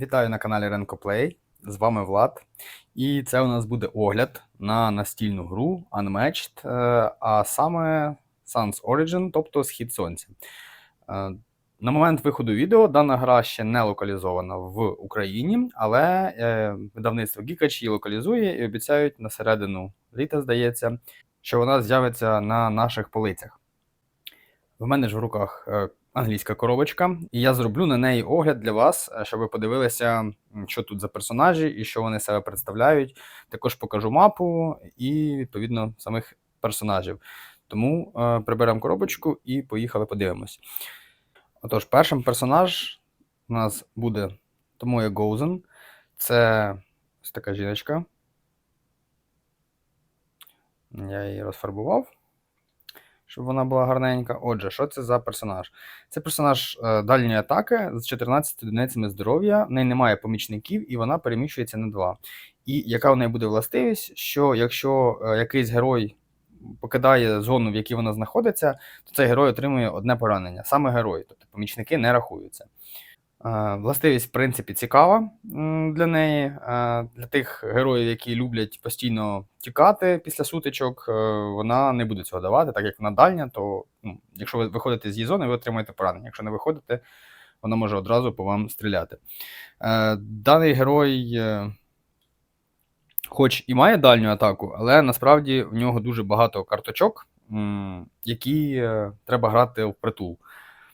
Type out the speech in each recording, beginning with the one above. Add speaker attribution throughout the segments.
Speaker 1: Вітаю на каналі Play. З вами Влад. І це у нас буде огляд на настільну гру Unmatched, е, а саме Sun's Origin, тобто Схід Сонця. Е, На момент виходу відео дана гра ще не локалізована в Україні, але е, видавництво Geekach її локалізує і обіцяють на середину літа, здається, що вона з'явиться на наших полицях. В мене ж в руках англійська коробочка, і я зроблю на неї огляд для вас, е, щоб ви подивилися, що тут за персонажі і що вони себе представляють. Також покажу мапу і, відповідно, самих персонажів. Тому е, приберемо коробочку і поїхали подивимось. Отож, першим персонаж у нас буде Томоя Гоузен. Це ось така жіночка. Я її розфарбував щоб вона була гарненька. Отже, що це за персонаж? Це персонаж е, дальньої атаки з 14 одиницями здоров'я, в неї немає помічників, і вона переміщується на 2. І яка в неї буде властивість, що якщо е, якийсь герой покидає зону, в якій вона знаходиться, то цей герой отримує одне поранення. Саме герой, тобто помічники не рахуються. Е, Властивість, в принципі, цікава для неї. Е, Для тих героїв, які люблять постійно тікати після сутичок, е, вона не буде цього давати, так як вона дальня, то ну, якщо ви виходите з її зони, ви отримаєте поранення. Якщо не виходите, вона може одразу по вам стріляти. Даний герой, хоч і має дальню атаку, але насправді в нього дуже багато карточок, які треба грати впритул.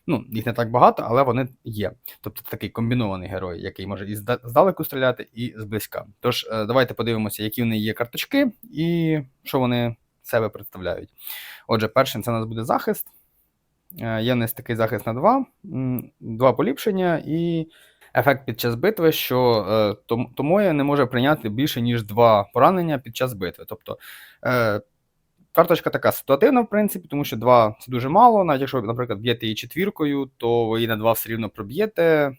Speaker 1: Ну, їх не так багато, але вони є. Тобто такий комбінований герой, який може і здалеку стріляти, і зблизька. Тож, е, давайте подивимося, які в неї є карточки і що вони себе представляють. Отже, першим це у нас буде захист. Е, Є в нас такий захист на 2, два поліпшення і ефект під час битви, що е, Том- Томоя не може прийняти більше, ніж два поранення під час битви. Тобто Карточка така ситуативна, в принципі, тому що 2 це дуже мало. Навіть якщо наприклад, б'єте її четвіркою, то ви її на 2 все рівно проб'єте.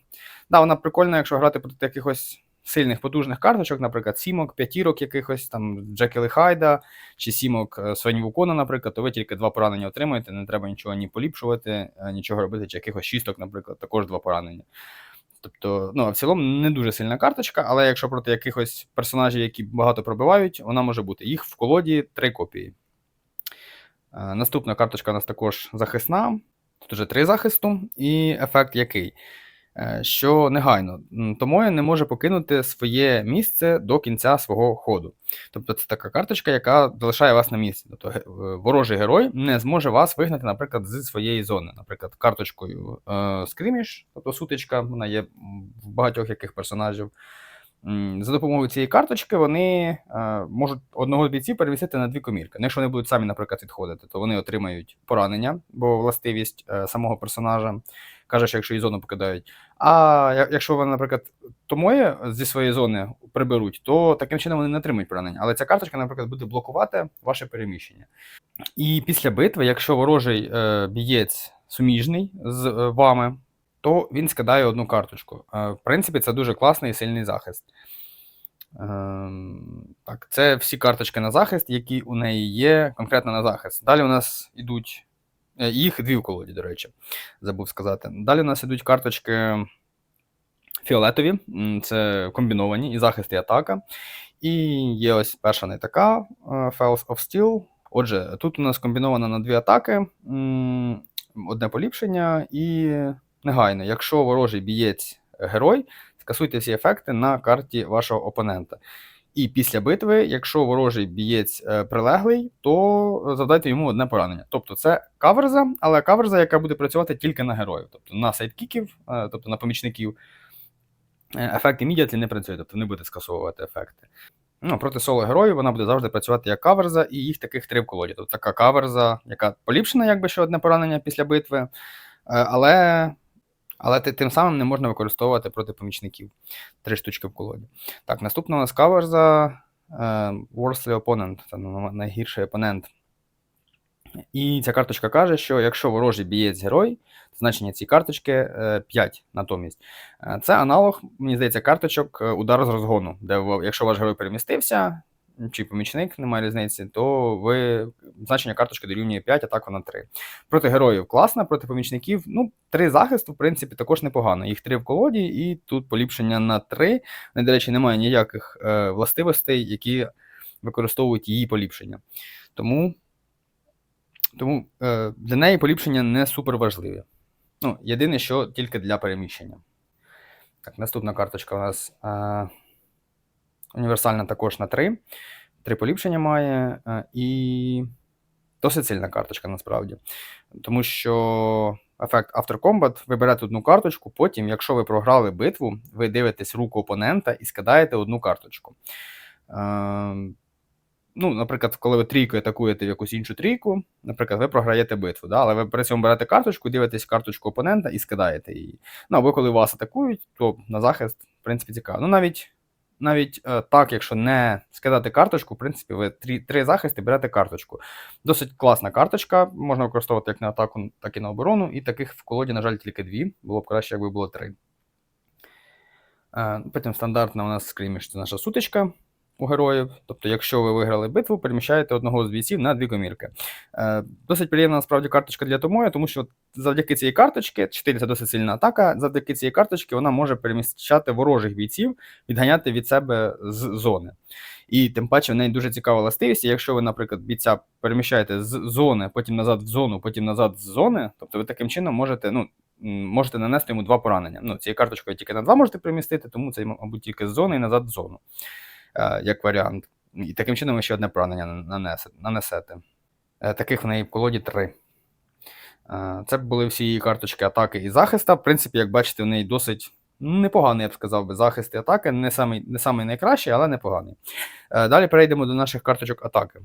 Speaker 1: Да, вона прикольна, якщо грати проти якихось сильних потужних карточок, наприклад, сімок, п'ятірок якихось, там Джекіли Хайда чи сімок е, Свені Вукона, наприклад, то ви тільки два поранення отримаєте, не треба нічого ні поліпшувати, е, нічого робити, чи якихось шісток, наприклад, також два поранення. Тобто, ну, в цілому не дуже сильна карточка, але якщо проти якихось персонажів, які багато пробивають, вона може бути. Їх в колоді три копії. Е, Наступна карточка у нас також захисна. Тут вже три захисту, і ефект який? Е, Що негайно, Томоя не може покинути своє місце до кінця свого ходу. Тобто це така карточка, яка залишає вас на місці. Тобто е, ворожий герой не зможе вас вигнати, наприклад, з своєї зони. Наприклад, карточкою е, скриміш, тобто сутичка, вона є в багатьох яких персонажів. За допомогою цієї карточки вони е, можуть одного з бійців перемістити на дві комірки. Ну, якщо вони будуть самі, наприклад, відходити, то вони отримають поранення, бо властивість е, самого персонажа каже, що якщо її зону покидають. А якщо вони, наприклад, Томоє зі своєї зони приберуть, то таким чином вони не отримують поранення. Але ця карточка, наприклад, буде блокувати ваше переміщення. І після битви, якщо ворожий е, бієць суміжний з вами, то він скидає одну карточку. Е, В принципі, це дуже класний і сильний захист. Ем, Так, це всі карточки на захист, які у неї є конкретно на захист. Далі у нас йдуть. е, Їх дві в колоді, до речі, забув сказати. Далі у нас йдуть карточки фіолетові, це комбіновані і захист, і атака. І є ось перша не така е, of Steel. Отже, тут у нас комбіновано на дві атаки, одне поліпшення і негайно. Якщо ворожий бієць герой, скасуйте всі ефекти на карті вашого опонента. І після битви, якщо ворожий бієць е, прилеглий, то завдайте йому одне поранення. Тобто це каверза, але каверза, яка буде працювати тільки на героїв, тобто на сайдкіків, е, тобто на помічників. Е, Ефект immediately не працює, тобто не буде скасовувати ефекти. Ну, проти соло героїв вона буде завжди працювати як каверза, і їх таких три в колоді. Тобто така каверза, яка поліпшена, якби ще одне поранення після битви, е, але, але ти- тим самим не можна використовувати проти помічників. Три штучки в колоді. Так, наступна у нас каверза е, Worstly Opponent, це найгірший опонент. І ця карточка каже, що якщо ворожий бієць герой, значення цієї карточки е, 5 натомість. Е, Це аналог, мені здається, карточок е, удар з розгону, де якщо ваш герой перемістився, чи помічник, немає різниці, то ви значення карточки дорівнює 5, а так вона 3. Проти героїв класна, проти помічників, ну, 3 захисту, в принципі, також непогано. Їх 3 в колоді, і тут поліпшення на 3. Вони, до речі, немає ніяких е, властивостей, які використовують її поліпшення. Тому, тому е, для неї поліпшення не супер важливі. Ну, єдине, що тільки для переміщення. Так, наступна карточка у нас е, універсальна також на 3. Три поліпшення має. Е, і досить сильна карточка насправді. Тому що ефект After Combat, ви берете одну карточку, потім, якщо ви програли битву, ви дивитесь руку опонента і скидаєте одну карточку. Е, Ну, наприклад, коли ви трійкою атакуєте в якусь іншу трійку, наприклад, ви програєте битву, да? але ви при цьому берете карточку, дивитесь карточку опонента і скидаєте її. Ну, або коли вас атакують, то на захист, в принципі, цікаво. Ну, навіть навіть е, так, якщо не скидати карточку, в принципі, ви три, три захисти берете карточку. Досить класна карточка, можна використовувати як на атаку, так і на оборону. І таких в колоді, на жаль, тільки дві. Було б краще, якби було три. Е, потім стандартна у нас скріміш наша сутичка у героїв. Тобто, якщо ви виграли битву, переміщаєте одного з бійців на дві комірки. Е, Досить приємна насправді карточка для Томоя, тому що завдяки цієї карточки, 4 це досить сильна атака, завдяки цієї карточки вона може переміщати ворожих бійців, відганяти від себе з зони. І тим паче в неї дуже цікава властивість. Якщо ви, наприклад, бійця переміщаєте з зони, потім назад в зону, потім назад з зони, тобто ви таким чином можете, ну. Можете нанести йому два поранення. Ну, Цією карточкою тільки на два можете примістити, тому це, мабуть, тільки з зони і назад в зону. Е, як варіант. І таким чином ви ще одне поранення нанесете. Е, таких в неї в колоді три. Е, це були всі її карточки атаки і захисту. В принципі, як бачите, в неї досить непоганий, я б сказав, би, захист і атаки. Не самий, не самий найкращий, але непоганий. Далі перейдемо до наших карточок атаки.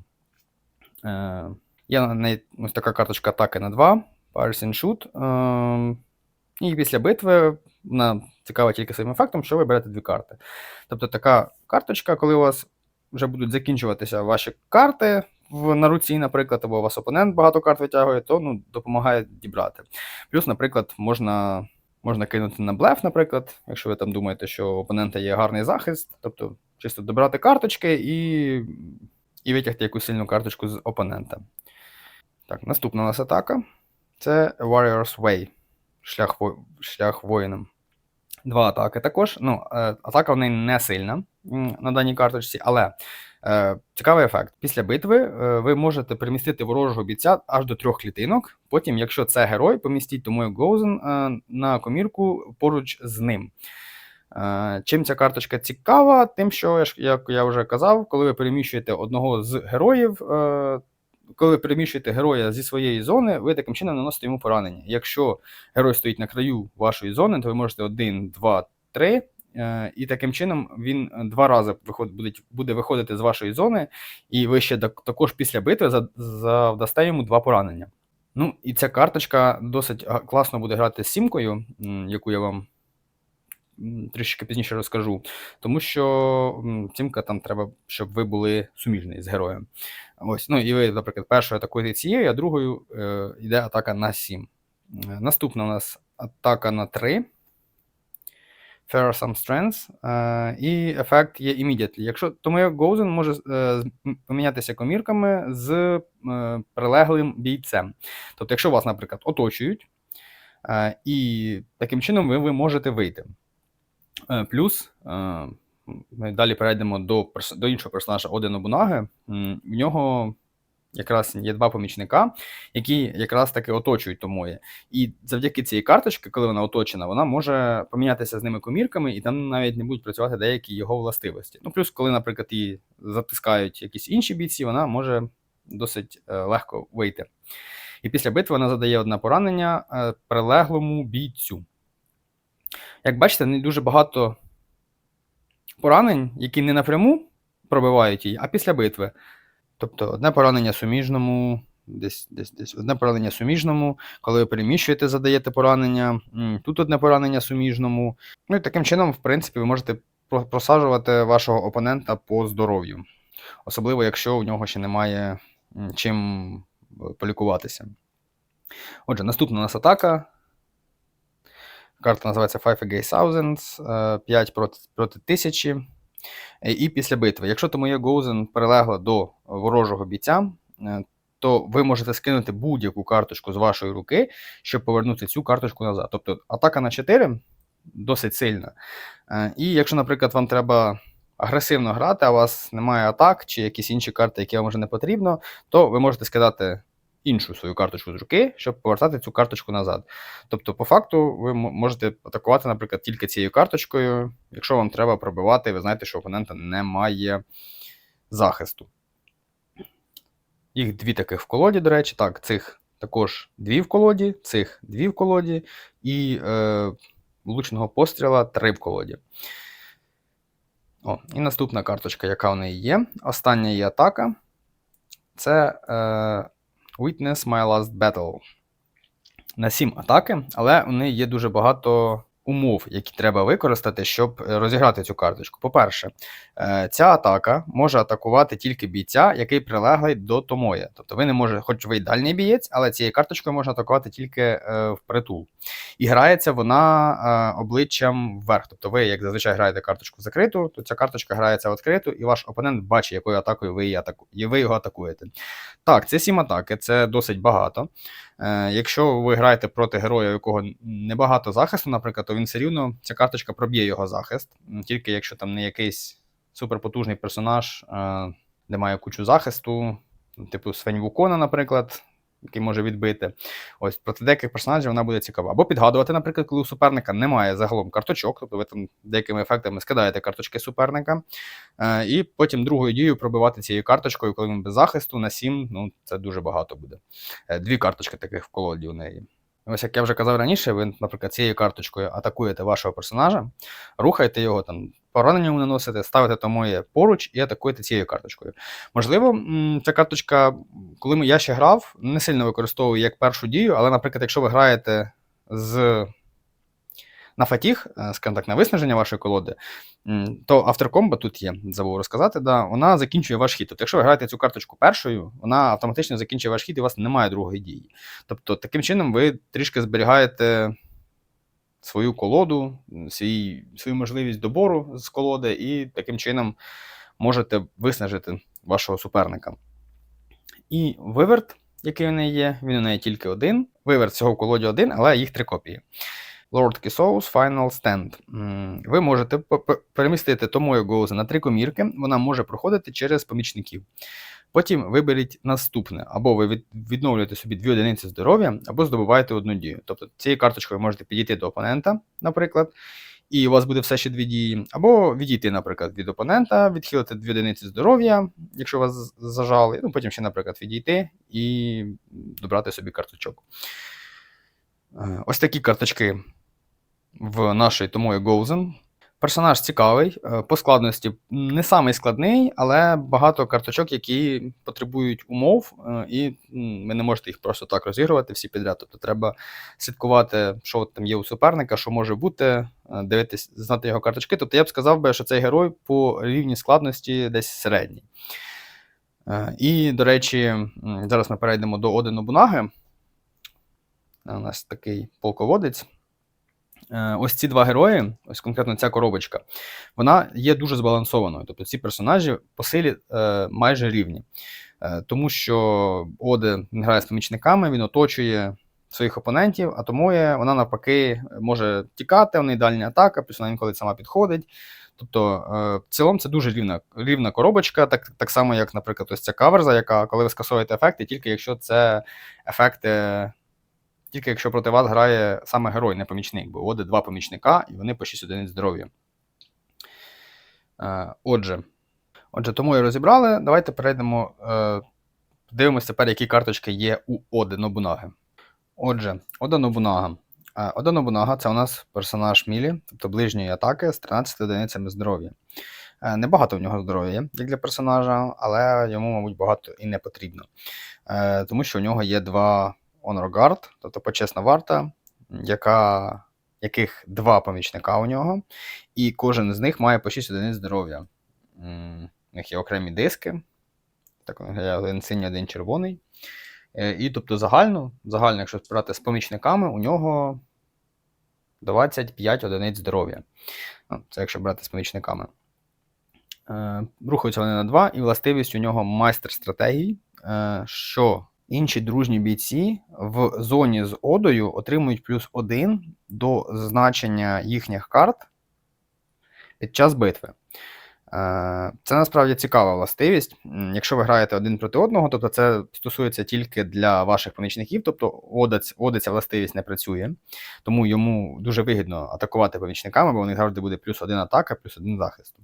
Speaker 1: Є на ось така карточка атаки на 2. Paris and Shoot. І після битви вона цікава тільки своїм ефектом, що ви берете дві карти. Тобто така карточка, коли у вас вже будуть закінчуватися ваші карти в, на руці, наприклад, або у вас опонент багато карт витягує, то ну, допомагає дібрати. Плюс, наприклад, можна можна кинути на блеф, наприклад, якщо ви там думаєте, що у опонента є гарний захист, тобто чисто добрати карточки і і витягти якусь сильну карточку з опонента. Так, Наступна у нас атака це Warrior's Way шлях шлях воїнам. Два атаки також. Ну, е, Атака в неї не сильна на даній карточці, але е, цікавий ефект. Після битви е, ви можете перемістити ворожого бійця аж до трьох клітинок. Потім, якщо це герой, помістіть тому Гоузен е, на комірку поруч з ним. Чим ця карточка цікава, тим, що, як я вже казав, коли ви переміщуєте одного з героїв, коли переміщуєте героя зі своєї зони, ви таким чином наносите йому поранення. Якщо герой стоїть на краю вашої зони, то ви можете 1, 2, 3. І таким чином він два рази буде виходити з вашої зони, і ви ще також після битви завдасте йому два поранення. Ну, і ця карточка досить класно буде грати з сімкою, яку я вам трішки пізніше розкажу. Тому що цімка там треба, щоб ви були суміжні з героєм. Ось, ну І ви, наприклад, першою атакуєте цією, а другою е, йде атака на 7. Е, наступна у нас атака на 3. Fearsome Strength. Е, і ефект є immediately. Якщо Тому Гоузен може е, помінятися комірками з е, прилеглим бійцем. Тобто, якщо вас, наприклад, оточують, е, і таким чином ви, ви можете вийти. Е, плюс. Е, ми далі перейдемо до до іншого персонажа Один Обунаги. В нього якраз є два помічника, які якраз таки оточують Томої. І завдяки цій карточці, коли вона оточена, вона може помінятися з ними комірками, і там навіть не будуть працювати деякі його властивості. Ну, плюс, коли, наприклад, її затискають якісь інші бійці, вона може досить е, легко вийти. І після битви вона задає одне поранення прилеглому бійцю. Як бачите, не дуже багато поранень, які не напряму пробивають її, а після битви. Тобто одне поранення суміжному, десь десь, десь одне поранення суміжному, коли ви переміщуєте, задаєте поранення, тут одне поранення суміжному. Ну і таким чином, в принципі, ви можете просаджувати вашого опонента по здоров'ю. Особливо, якщо у нього ще немає чим е, полікуватися. Отже, наступна у нас атака. Карта називається Five Against Thousands, 5 проти проти 1000. Е, І після битви. Якщо Томоє Гоузен прилегла до ворожого бійця, е, то ви можете скинути будь-яку карточку з вашої руки, щоб повернути цю карточку назад. Тобто атака на 4 досить сильна. Е, І якщо, наприклад, вам треба агресивно грати, а у вас немає атак чи якісь інші карти, які вам вже не потрібно, то ви можете скидати іншу свою карточку з руки, щоб повертати цю карточку назад. Тобто, по факту, ви можете атакувати, наприклад, тільки цією карточкою, якщо вам треба пробивати, ви знаєте, що опонента немає захисту. Їх дві таких в колоді, до речі. Так, цих також дві в колоді, цих дві в колоді, і е, влучного постріла три в колоді. О, і наступна карточка, яка в неї є. Остання її атака. Це е, Witness My Last Battle. На 7 атаки, але у неї є дуже багато умов, які треба використати, щоб е, розіграти цю карточку. По-перше, е, ця атака може атакувати тільки бійця, який прилеглий до Томоя. Тобто ви не можете, хоч ви й бієць, але цією карточкою можна атакувати тільки е, впритул. І грається вона обличчям вверх. Тобто ви, як зазвичай граєте карточку закриту, то ця карточка грається відкриту, і ваш опонент бачить, якою атакою ви, її атаку... і ви його атакуєте. Так, це 7 атаки, це досить багато. Е, якщо ви граєте проти героя, у якого небагато захисту, наприклад, то він все рівно ця карточка проб'є його захист. Тільки якщо там не якийсь суперпотужний персонаж, е, де має кучу захисту, типу Свень Вукона, наприклад, який може відбити. Ось проти деяких персонажів вона буде цікава. Або підгадувати, наприклад, коли у суперника немає загалом карточок, тобто ви там деякими ефектами скидаєте карточки суперника, е, і потім другою дією пробивати цією карточкою, коли він без захисту на 7, ну це дуже багато буде. Е, Дві карточки таких в колоді у неї. Ось як я вже казав раніше, ви, наприклад, цією карточкою атакуєте вашого персонажа, рухаєте його там, поранення йому наносите, ставите тому є поруч і атакуєте цією карточкою. Можливо, ця карточка, коли я ще грав, не сильно використовую як першу дію, але, наприклад, якщо ви граєте з на фатіг, е, скажімо так, на виснаження вашої колоди, то авторкомба тут є, забув розказати, да, вона закінчує ваш хід. Тобто, якщо ви граєте цю карточку першою, вона автоматично закінчує ваш хід, і у вас немає другої дії. Тобто, таким чином ви трішки зберігаєте свою колоду, свій, свою можливість добору з колоди, і таким чином можете виснажити вашого суперника. І виверт, який у неї є, він у неї тільки один. Виверт всього в колоді один, але їх три копії. Lord Kisos Final Stand. Ви можете перемістити Томою Гоуза на три комірки, вона може проходити через помічників. Потім виберіть наступне: або ви відновлюєте собі дві одиниці здоров'я, або здобуваєте одну дію. Тобто цією карточкою ви можете підійти до опонента, наприклад, і у вас буде все ще дві дії, або відійти, наприклад, від опонента, відхилити дві одиниці здоров'я, якщо вас зажали, ну потім ще, наприклад, відійти і добрати собі карточок. Е, Ось такі карточки в нашій Томої Гоузен. Персонаж цікавий, е, по складності не самий складний, але багато карточок, які потребують умов, е, і ви не можете їх просто так розігрувати всі підряд. Тобто треба слідкувати, що там є у суперника, що може бути, е, дивитись, знати його карточки. Тобто я б сказав би, що цей герой по рівні складності десь середній. І, до речі, зараз ми перейдемо до Оди Нобунаги. У нас такий полководець. Е, Ось ці два герої, ось конкретно ця коробочка, вона є дуже збалансованою. Тобто ці персонажі по силі е, майже рівні. Е, тому що Оде грає з помічниками, він оточує своїх опонентів, а тому є, вона навпаки може тікати, в неї дальня атака, плюс вона інколи сама підходить. Тобто, в цілому це дуже рівна, рівна коробочка, так, так само, як, наприклад, ось ця каверза, яка, коли ви скасовуєте ефекти, тільки якщо це ефекти тільки якщо проти вас грає саме герой, не помічник, бо Оде два помічника, і вони по 6 одиниць здоров'я. Е, Отже, отже, тому і розібрали. Давайте перейдемо. Е, Дивимося тепер, які карточки є у Оди Нобунаги. Отже, Ода Нобунага. Е, Ода Нобунага це у нас персонаж Мілі, тобто ближньої атаки з 13 одиницями здоров'я. Небагато в нього здоров'я як для персонажа, але йому, мабуть, багато і не потрібно. Тому що у нього є два Honor Guard, тобто почесна варта, яка, яких два помічника у нього, і кожен з них має по 6 одиниць здоров'я. У них є окремі диски, так один синій, один червоний. Е, І тобто загально, загально, якщо брати з помічниками, у нього 25 одиниць здоров'я. Ну, Це якщо брати з помічниками. Е, Рухаються вони на 2, і властивість у нього майстер стратегій, е, що інші дружні бійці в зоні з одою отримують плюс 1 до значення їхніх карт під час битви. Е, Це насправді цікава властивість. Якщо ви граєте один проти одного, тобто це стосується тільки для ваших помічників, тобто одець, одиця властивість не працює, тому йому дуже вигідно атакувати помічниками, бо у них завжди буде плюс один атака, плюс один захист.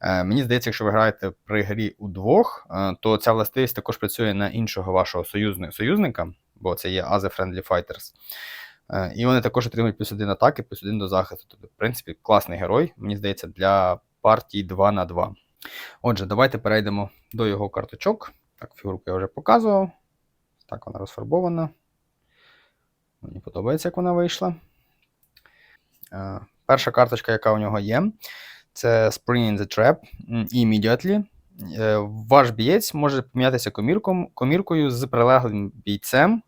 Speaker 1: Е, Мені здається, якщо ви граєте при грі удвох, е, то ця властивість також працює на іншого вашого союзника, бо це є Other Friendly Fighters. І вони також отримують плюс один атаки, плюс один до захисту. Тобто, в принципі, класний герой, мені здається, для партій 2 на 2. Отже, давайте перейдемо до його карточок. Так, фігурку я вже показував. Так, вона розфарбована. Мені подобається, як вона вийшла. Е, Перша карточка, яка у нього є, це Spring in the Trap Immediately. Е, Ваш бієць може помінятися комірком, коміркою з прилеглим бійцем.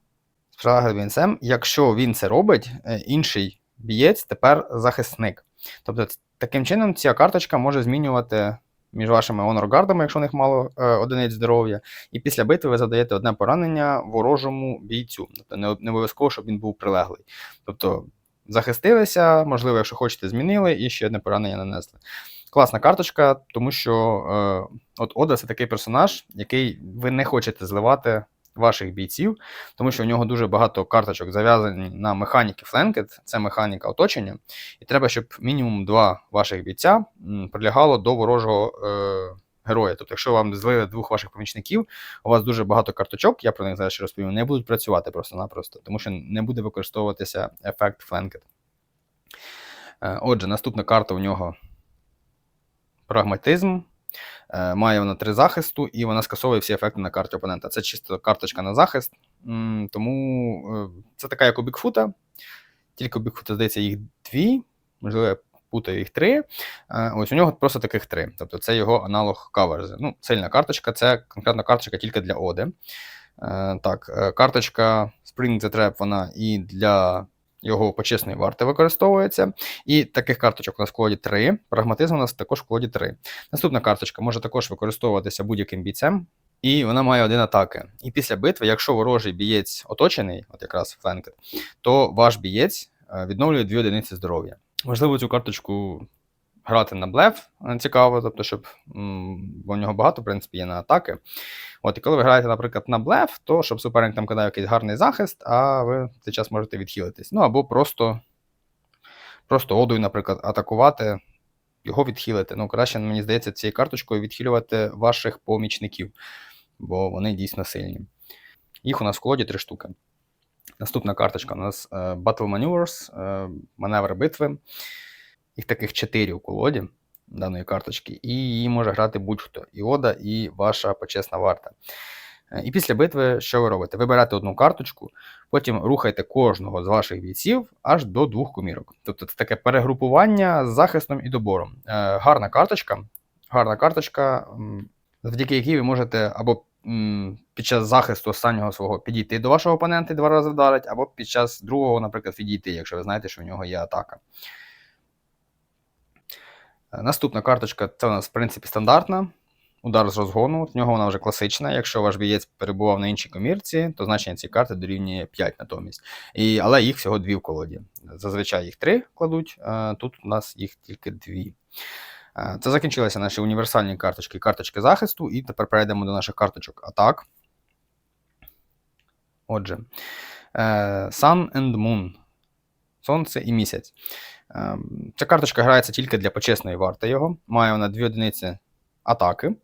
Speaker 1: З прилеглим бійцем, якщо він це робить, е, інший бієць тепер захисник. Тобто, таким чином ця карточка може змінювати між вашими оноргардами, якщо у них мало е, одиниць здоров'я, і після битви ви задаєте одне поранення ворожому бійцю. Тобто не, не обов'язково, щоб він був прилеглий. Тобто захистилися, можливо, якщо хочете, змінили і ще одне поранення нанесли. Класна карточка, тому що е, от Ода це такий персонаж, який ви не хочете зливати ваших бійців, тому що у нього дуже багато карточок зав'язані на механіки фленкет, це механіка оточення. І треба, щоб мінімум два ваших бійця прилягало до ворожого е, героя. Тобто, якщо вам злили двох ваших помічників, у вас дуже багато карточок, я про них зараз ще розповім, не будуть працювати просто-напросто, тому що не буде використовуватися ефект фленкет. Отже, наступна карта у нього прагматизм. Е, Має вона три захисту, і вона скасовує всі ефекти на карті опонента. Це чисто карточка на захист. Тому е, це така, як у Бікфута. Тільки у Бікфута, здається, їх дві, можливо, я путаю їх три. Е, Ось у нього просто таких три. Тобто це його аналог каверзи. Ну, сильна карточка, це конкретно карточка тільки для Оди. Так, карточка Spring the Trap, вона і для його почесної варти використовується. І таких карточок у нас в колоді 3. Прагматизм у нас також в колоді 3. Наступна карточка може також використовуватися будь-яким бійцем. І вона має один атаки. І після битви, якщо ворожий бієць оточений, от якраз фленкет, то ваш бієць е, відновлює дві одиниці здоров'я. Можливо, цю карточку грати на блеф е, цікаво, тобто, щоб бо в нього багато, в принципі, є на атаки. От, і коли ви граєте, наприклад, на блеф, то щоб суперник там кидає якийсь гарний захист, а ви в цей час можете відхилитись. Ну або просто, просто одою, наприклад, атакувати, його відхилити. Ну, краще, мені здається, цією карточкою відхилювати ваших помічників, бо вони дійсно сильні. Їх у нас в колоді три штуки. Наступна карточка у нас е, Battle Maneuvers, е, маневри битви. Їх таких чотири у колоді даної карточки, і її може грати будь-хто. І Ода, і ваша почесна варта. Е, І після битви, що ви робите? Ви берете одну карточку, потім рухайте кожного з ваших бійців аж до двох комірок. Тобто це таке перегрупування з захистом і добором. Е, гарна карточка, гарна карточка, завдяки якій ви можете або під час захисту останнього свого підійти до вашого опонента і два рази вдарить, або під час другого, наприклад, відійти, якщо ви знаєте, що в нього є атака. Е, Наступна карточка це у нас, в принципі, стандартна. Удар з розгону. В нього вона вже класична. Якщо ваш бієць перебував на іншій комірці, то значення цієї карти дорівнює 5 натомість. І, але їх всього дві в колоді. Зазвичай їх три кладуть, а тут у нас їх тільки дві. Е, Це закінчилися наші універсальні карточки, карточки захисту, і тепер перейдемо до наших карточок атак. Отже, е, Sun and Moon. Сонце і місяць. Ем, Ця карточка грається тільки для почесної варти його. Має вона дві одиниці атаки.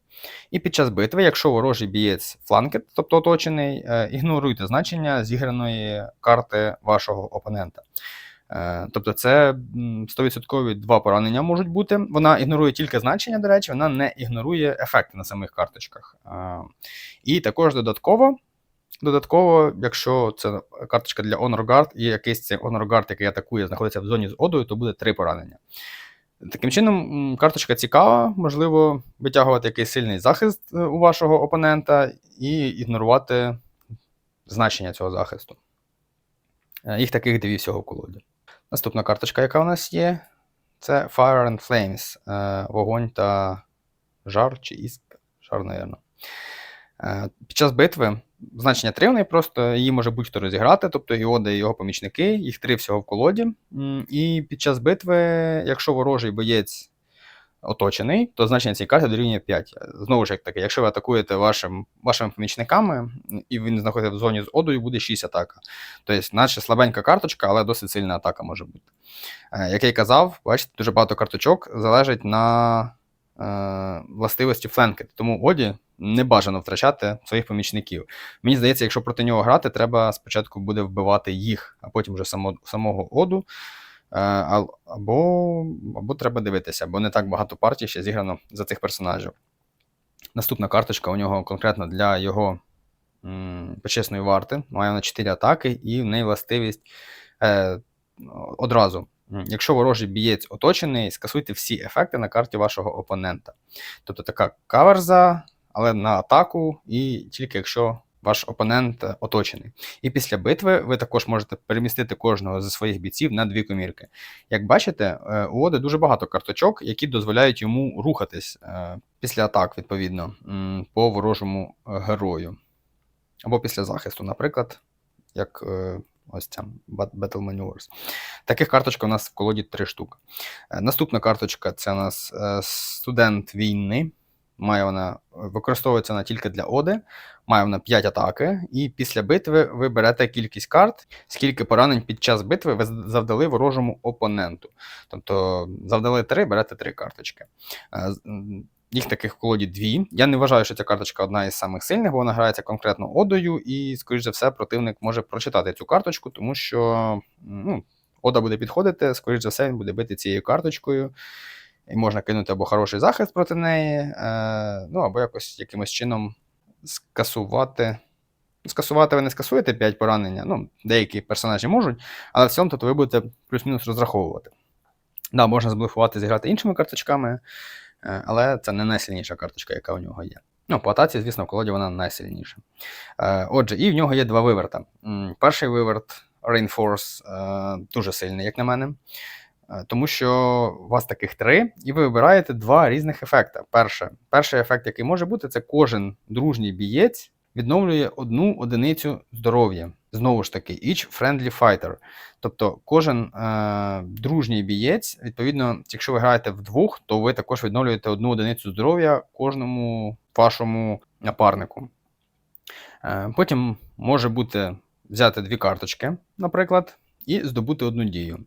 Speaker 1: І під час битви, якщо ворожий бієць фланкет, тобто оточений, е, ігноруйте значення зіграної карти вашого опонента. Е, Тобто це 100% два поранення можуть бути. Вона ігнорує тільки значення, до речі, вона не ігнорує ефекти на самих карточках. Е, І також додатково, додатково, якщо це карточка для Honor Guard, і якийсь цей Honor Guard, який атакує, знаходиться в зоні з одою, то буде три поранення. Таким чином, карточка цікава, можливо, витягувати якийсь сильний захист е, у вашого опонента і ігнорувати значення цього захисту. Е, Їх таких дві всього в колоді. Наступна карточка, яка у нас є, це Fire and Flames, е, вогонь та жар чи іск. Жар, напевно. Е, Під час битви значення 3 в неї просто її може будь-хто розіграти, тобто Іода і його помічники, їх три всього в колоді. І під час битви, якщо ворожий боєць оточений, то значення цієї карти дорівнює 5. Знову ж таки, якщо ви атакуєте вашим, вашими помічниками, і він знаходиться в зоні з Одою, буде 6 атака. Тобто, наче слабенька карточка, але досить сильна атака може бути. Е, Як я й казав, бачите, дуже багато карточок залежить на властивості фленки. Тому Оді не бажано втрачати своїх помічників. Мені здається, якщо проти нього грати, треба спочатку буде вбивати їх, а потім вже само, самого Оду. Е, або, або треба дивитися, бо не так багато партій ще зіграно за цих персонажів. Наступна карточка у нього конкретно для його м, почесної варти. Має вона 4 атаки, і в неї властивість е, одразу. Якщо ворожий бієць оточений, скасуйте всі ефекти на карті вашого опонента. Тобто така каверза, але на атаку, і тільки якщо ваш опонент е, оточений. І після битви ви також можете перемістити кожного зі своїх бійців на дві комірки. Як бачите, е, у Оди дуже багато карточок, які дозволяють йому рухатись е, після атак, відповідно, по ворожому герою. Або після захисту, наприклад, як ось ця Battle Maneuvers. Таких карточок у нас в колоді три штуки. Е, Наступна карточка це у нас е, студент війни. Має вона використовується вона тільки для Оди, має вона 5 атаки, і після битви ви берете кількість карт, скільки поранень під час битви ви завдали ворожому опоненту. Тобто завдали 3, берете 3 карточки. Їх таких в колоді дві. Я не вважаю, що ця карточка одна із самих сильних, бо вона грається конкретно одою, і, скоріш за все, противник може прочитати цю карточку, тому що ну, Ода буде підходити, скоріш за все, він буде бити цією карточкою. І можна кинути або хороший захист проти неї, е, ну або якось якимось чином скасувати. Скасувати ви не скасуєте 5 поранення. Ну, деякі персонажі можуть, але в цьому то ви будете плюс-мінус розраховувати. Да, можна зблефувати, зіграти іншими карточками, але це не найсильніша карточка, яка у нього є. Ну, по атаці, звісно, в колоді вона найсильніша. Е, Отже, і в нього є два виверта. Перший виверт Rainforce е, дуже сильний, як на мене. Е, Тому що у вас таких три, і ви вибираєте два різних ефекти. Перше, перший ефект, який може бути, це кожен дружній бієць відновлює одну одиницю здоров'я. Знову ж таки, each friendly fighter. Тобто кожен е, дружній бієць, відповідно, якщо ви граєте вдвох, то ви також відновлюєте одну одиницю здоров'я кожному вашому напарнику. Е, потім може бути взяти дві карточки, наприклад, і здобути одну дію.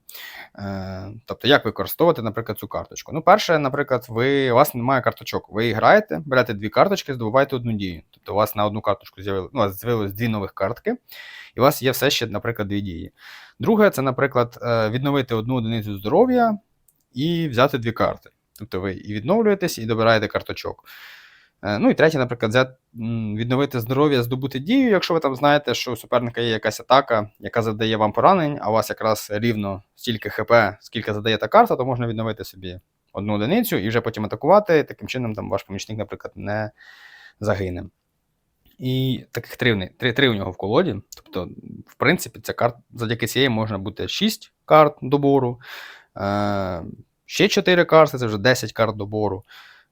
Speaker 1: Е, тобто, як використовувати, наприклад, цю карточку? Ну, перше, наприклад, ви, у вас немає карточок. Ви граєте, берете дві карточки, здобуваєте одну дію. Тобто, у вас на одну карточку з'явили, ну, з'явилось дві нових картки, і у вас є все ще, наприклад, дві дії. Друге, це, наприклад, е, відновити одну одиницю здоров'я і взяти дві карти. Тобто ви і відновлюєтесь, і добираєте карточок. Е, Ну і третє, наприклад, відновити здоров'я, здобути дію, якщо ви там знаєте, що у суперника є якась атака, яка завдає вам поранень, а у вас якраз рівно стільки ХП, скільки задає та карта, то можна відновити собі одну одиницю і вже потім атакувати. Таким чином, там ваш помічник, наприклад, не загине. І таких три, три, три у нього в колоді. Тобто, в принципі, ця карт, завдяки цієї можна бути 6 карт добору, е, ще 4 карти, це вже 10 карт добору.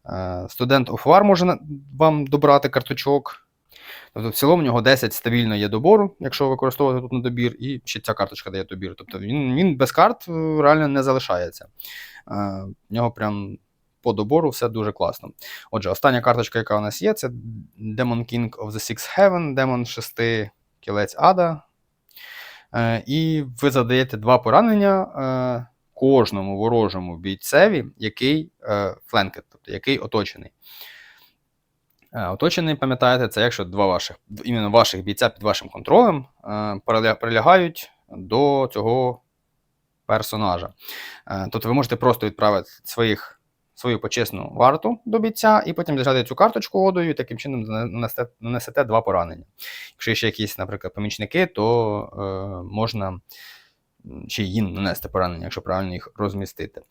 Speaker 1: Е, Студент War може вам добрати карточок. Тобто, в цілому в нього 10 стабільно є добору, якщо використовувати тут на добір, і ще ця карточка дає добір. Тобто він, він без карт е, реально не залишається. Е, В нього прям по добору все дуже класно. Отже, остання карточка, яка у нас є, це Demon King of the Six Heaven, демон шести кілець Ада. І ви задаєте два поранення кожному ворожому бійцеві, який е, фленкет, тобто який оточений. Е, Оточений, пам'ятаєте, це якщо два ваших, іменно ваших бійця під вашим контролем е, прилягають до цього персонажа. Е, Тобто ви можете просто відправити своїх, свою почесну варту до бійця і потім зажати цю карточку водою, і таким чином нанесете, нанесете два поранення. Якщо ще якісь, наприклад, помічники, то е, можна ще їм нанести поранення, якщо правильно їх розмістити.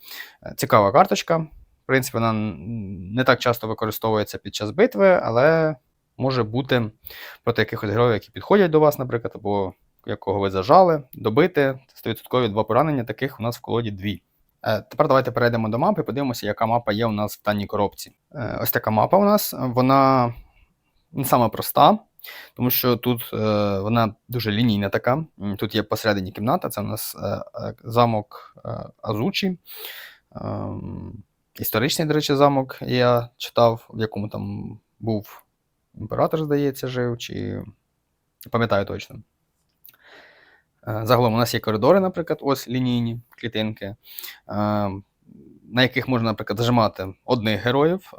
Speaker 1: Е, Цікава карточка. В принципі, вона не так часто використовується під час битви, але може бути проти якихось героїв, які підходять до вас, наприклад, або якого ви зажали, добити 100% два поранення, таких у нас в колоді дві. Е, Тепер давайте перейдемо до мапи і подивимося, яка мапа є у нас в даній коробці. Е, Ось така мапа у нас. Вона не сама проста, тому що тут е, вона дуже лінійна така. Тут є посередині кімната, це у нас е, е, замок Азучі. Ем, Історичний, до речі, замок я читав, в якому там був імператор, здається, жив, чи пам'ятаю точно. Загалом у нас є коридори, наприклад, ось лінійні клітинки, е, на яких можна, наприклад, зажимати одних героїв.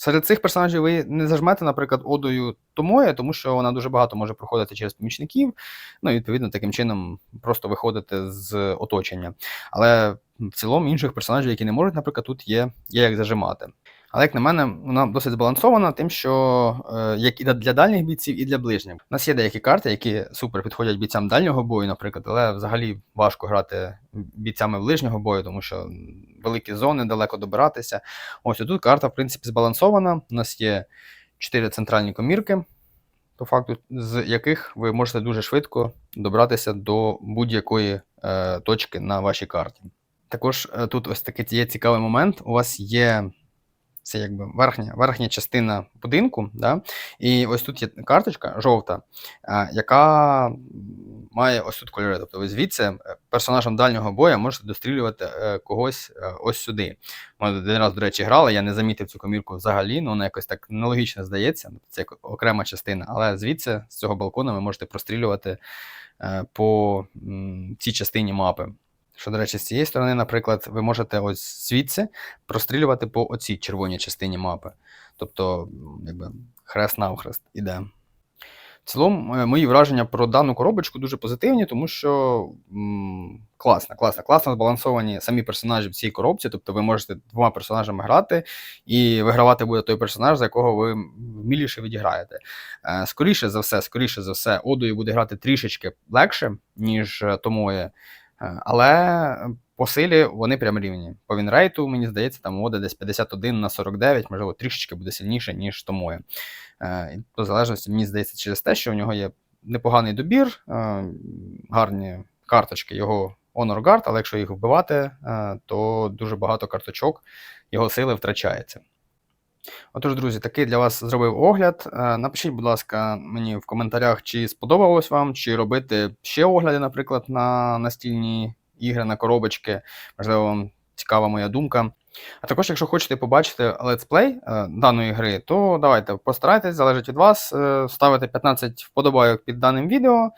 Speaker 1: Серед цих персонажів ви не зажмете, наприклад, одою Томоя, тому що вона дуже багато може проходити через помічників, ну і відповідно таким чином просто виходити з оточення. Але в цілому інших персонажів, які не можуть, наприклад, тут є, є як зажимати. Але як на мене, вона досить збалансована, тим, що е, як і для дальніх бійців, і для ближніх. У нас є деякі карти, які супер підходять бійцям дальнього бою, наприклад, але взагалі важко грати бійцями ближнього бою, тому що великі зони, далеко добиратися. Ось тут карта, в принципі, збалансована. У нас є чотири центральні комірки, по факту, з яких ви можете дуже швидко добратися до будь-якої е, точки на вашій карті. Також е, тут ось такий є цікавий момент. У вас є це якби верхня, верхня частина будинку, да? і ось тут є карточка жовта, яка має ось тут кольори. Тобто ви звідси е, персонажем дальнього бою можете дострілювати е, когось е, ось сюди. Ми один раз, до речі, грали, я не замітив цю комірку взагалі, ну вона якось так нелогічно здається, це окрема частина. Але звідси, з цього балкона, ви можете прострілювати е, по цій частині мапи. Що, до речі, з цієї сторони, наприклад, ви можете ось звідси прострілювати по оцій червоній частині мапи. Тобто, якби хрест навхрест іде. В цілому, е, мої враження про дану коробочку дуже позитивні, тому що м, класна, класна, класно збалансовані самі персонажі в цій коробці. Тобто ви можете двома персонажами грати, і вигравати буде той персонаж, за якого ви вміліше відіграєте. Е, Скоріше за все, скоріше за все, Одою буде грати трішечки легше, ніж е, Томоє. Е, Але по силі вони прям рівні. По вінрейту, мені здається, там Ода десь 51 на 49, можливо, трішечки буде сильніше, ніж Томоє. Е, По залежності, мені здається, через те, що у нього є непоганий добір, е, гарні карточки, його Honor Guard, але якщо їх вбивати, то дуже багато карточок, його сили втрачається. Отож, друзі, такий для вас зробив огляд. Е, Напишіть, будь ласка, мені в коментарях, чи сподобалось вам, чи робити ще огляди, наприклад, на настільні ігри, на коробочки. Можливо, вам цікава моя думка. А також, якщо хочете побачити летсплей даної гри, то давайте постарайтесь, залежить від вас, е, ставити 15 вподобайок під даним відео.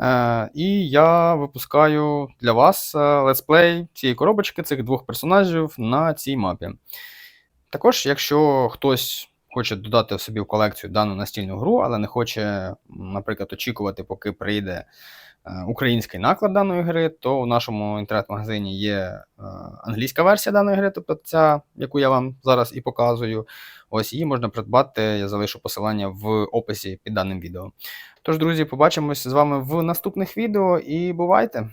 Speaker 1: Е, і я випускаю для вас летсплей цієї коробочки, цих двох персонажів на цій мапі. Також, якщо хтось хоче додати собі в колекцію дану настільну гру, але не хоче, наприклад, очікувати, поки прийде е, український наклад даної гри, то в нашому інтернет-магазині є е, англійська версія даної гри, тобто ця, яку я вам зараз і показую. Ось її можна придбати, я залишу посилання в описі під даним відео. Тож, друзі, побачимось з вами в наступних відео і бувайте!